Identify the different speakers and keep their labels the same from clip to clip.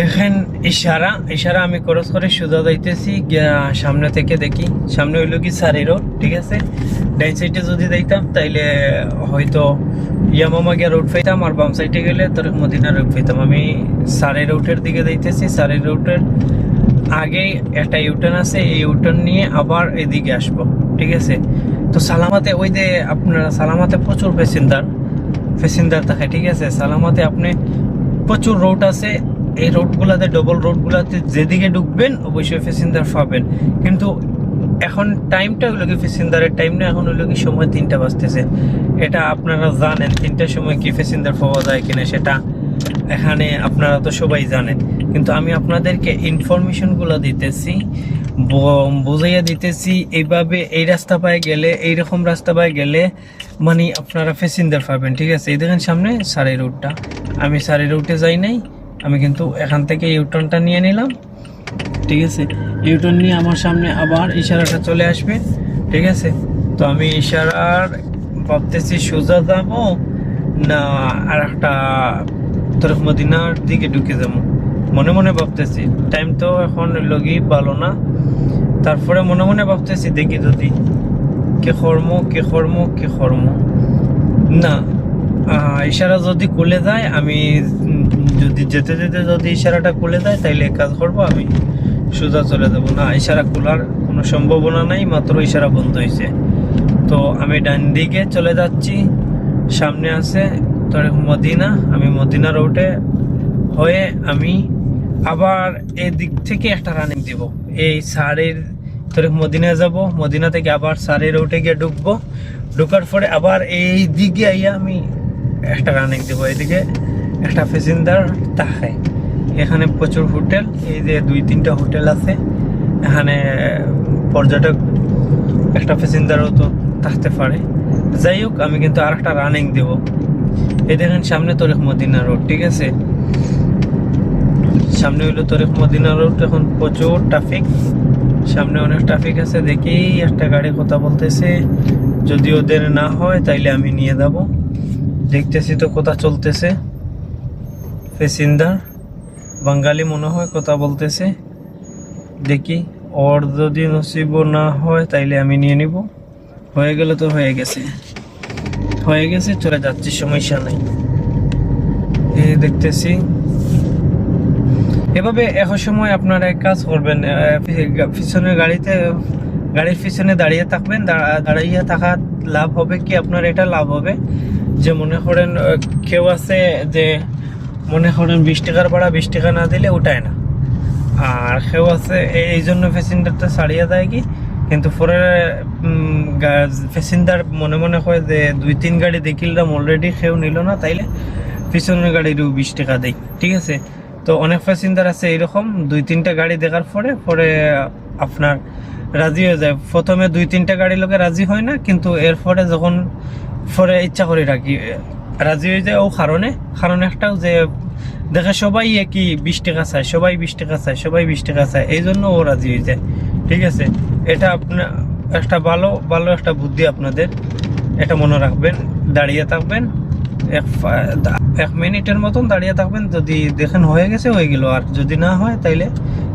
Speaker 1: দেখেন, ইশারা। ইশারা, আমি ক্রস করে সোজা যাইতেছি সামনে থেকে দেখি। সামনে হইল কি সারি রোড, ঠিক আছে? ডাইন সাইডে যদি দেখতাম তাইলে হয়তো ইয়ামামা গিয়া রোড পাইতাম, আর বাম সাইডে গেলে তোর মদিনা রোড পাইতাম। আমি সারি রোডের দিকে যাইতেছি, সারি রোডের আগে একটা ইউটার্ন আছে, এই ইউটার্ন নিয়ে আবার এদিকে আসব, ঠিক আছে? তো সালামাতে, ওই যে আপনারা সালামাতে প্রচুর প্যাসেঞ্জার প্যাসেঞ্জার থাকে, ঠিক আছে? সালামাতে আপনি প্রচুর রোড আছে এই রোডগুলোতে ডবল রোডগুলোতে যেদিকে ঢুকবেন, অবশ্যই প্যাসেঞ্জার পাবেন। কিন্তু এখন টাইমটা হলো কি প্যাসেঞ্জারের টাইম না, এখন হলো কি সময় তিনটা বাজতেছে। এটা আপনারা জানেন তিনটার সময় কি প্যাসেঞ্জার পাওয়া যায় কিনা সেটা এখানে আপনারা তো সবাই জানেন। কিন্তু আমি আপনাদেরকে ইনফরমেশনগুলো দিতেছি বুঝাইয়া দিতেছি, এইভাবে এই রাস্তা পায়ে গেলে, এইরকম রাস্তা পায়ে গেলে মানে আপনারা প্যাসেঞ্জার পাবেন, ঠিক আছে? এই দেখেন সামনে সারি রোডটা আমি সারি রোডে যাই নাই। আমি কিন্তু এখান থেকে ইউটার্নটা নিয়ে নিলাম, ঠিক আছে? ইউটার্ন নিয়ে আমার সামনে আবার ইশারাটা চলে আসবে, ঠিক আছে? তো আমি ইশারার ভাবতেছি সোজা যাব না আর একটা তোর মদিনার দিকে ঢুকে যাব। মনে মনে ভাবতেছি টাইম তো এখন লগি ভালো না। তারপরে মনে মনে ভাবতেছি, দেখি যদি কে কর্ম কে কর্ম কে কর্ম না ইশারা যদি খুলে যায়, আমি যদি যেতে যেতে যদি ইশারাটা খুলে দেয়, তাইলে এক কাজ করব, আমি সোজা চলে যাব। না, ইশারা খোলার কোনো সম্ভাবনা নাই, মাত্র ইশারা বন্ধ হয়েছে তো আমি ডান দিকে চলে যাচ্ছি, সামনে আছে তোর মদিনা, আমি মদিনা রোডে হয়ে আমি আবার এই দিক থেকে একটা রানিং দিব। এই সারের তোর মদিনা যাব, মদিনা থেকে আবার সারের রোডে গিয়ে ঢুকবো। ঢুকার পরে আবার এই দিকে আইয়া আমি একটা রানিং দেবো, এদিকে একটা প্যাসেঞ্জার তাকায় এখানে প্রচুর হোটেল, এই যে দুই, তিনটা হোটেল আছে। এখানে পর্যটক একটা প্যাসেঞ্জারও তো থাকতে পারে। যাই হোক, আমি কিন্তু আর একটা রানিং দেবো। এই দেখেন সামনে তোরেক মদিনা রোড, ঠিক আছে? সামনে হইল তোরেক মদিনা রোড, এখন প্রচুর ট্রাফিক সামনে অনেক ট্রাফিক আছে দেখি একটা গাড়ি কথা বলতেছে। যদি ওদের না হয়, তাইলে আমি নিয়ে যাব। দেখতেছি তো কোথা চলতেছে। প্যাসেঞ্জার বাঙালি মনে হয় কথা বলতেছে। দেখি ওর যদি নসিব না হয় তাইলে আমি নিয়ে নিব। হয়ে গেলে তো হয়ে গেছে। হয়ে গেছে চলে যাচ্ছি সমস্যা নেই। এই দেখতেছি। এভাবে এক সময় আপনারা এক কাজ করবেন আহ, পি- পিছনে গাড়িতে গাড়ির পিছনে দাঁড়িয়ে থাকবেন দাঁড়া- দাঁড়িয়ে থাকা লাভ হবে কি? আপনার এটা লাভ হবে। যে মনে করেন কেউ আছে যে মনে করেন বিশ টাকার ভাড়া, বিশ টাকা না দিলে উঠায় না। আর কেউ আছে, এই- জন্য প্যাসেঞ্জারটা ছাড়িয়ে দেয় কি? কিন্তু পরে প্যাসেঞ্জার মনে মনে হয় যে, দুই, তিন গাড়ি দেখিলাম অলরেডি কেউ নিল না, তাইলে পিছনের গাড়িরও বিশ টাকা দেয় ঠিক আছে? তো অনেক প্যাসেঞ্জার আছে এরকম, দুই, তিনটা গাড়ি দেখার পরে পরে আপনার রাজি হয়ে যায়। প্রথমে দুই, তিনটা গাড়ি লোকে রাজি হয় না, কিন্তু এরপরে যখন পরে ইচ্ছা করে রাখি রাজি হয়ে যায় ও কারণে কারণ একটাও যে দেখে সবাই একই বিশ টাকা চায়, সবাই বিশ টাকা চায়, সবাই বিশ টাকা চায়, এই জন্য ও রাজি হয়ে যায়। ঠিক আছে? এটা আপনার একটা ভালো ভালো একটা বুদ্ধি আপনাদের। এটা মনে রাখবেন, দাঁড়িয়ে থাকবেন। এক এক মিনিটের মতন দাঁড়িয়ে থাকবেন। যদি দেখেন হয়ে গেছে, হয়ে গেল। আর যদি না হয়, তাইলে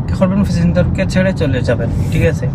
Speaker 1: কি করবেন প্যাসেঞ্জারকে ছেড়ে চলে যাবেন। ঠিক আছে?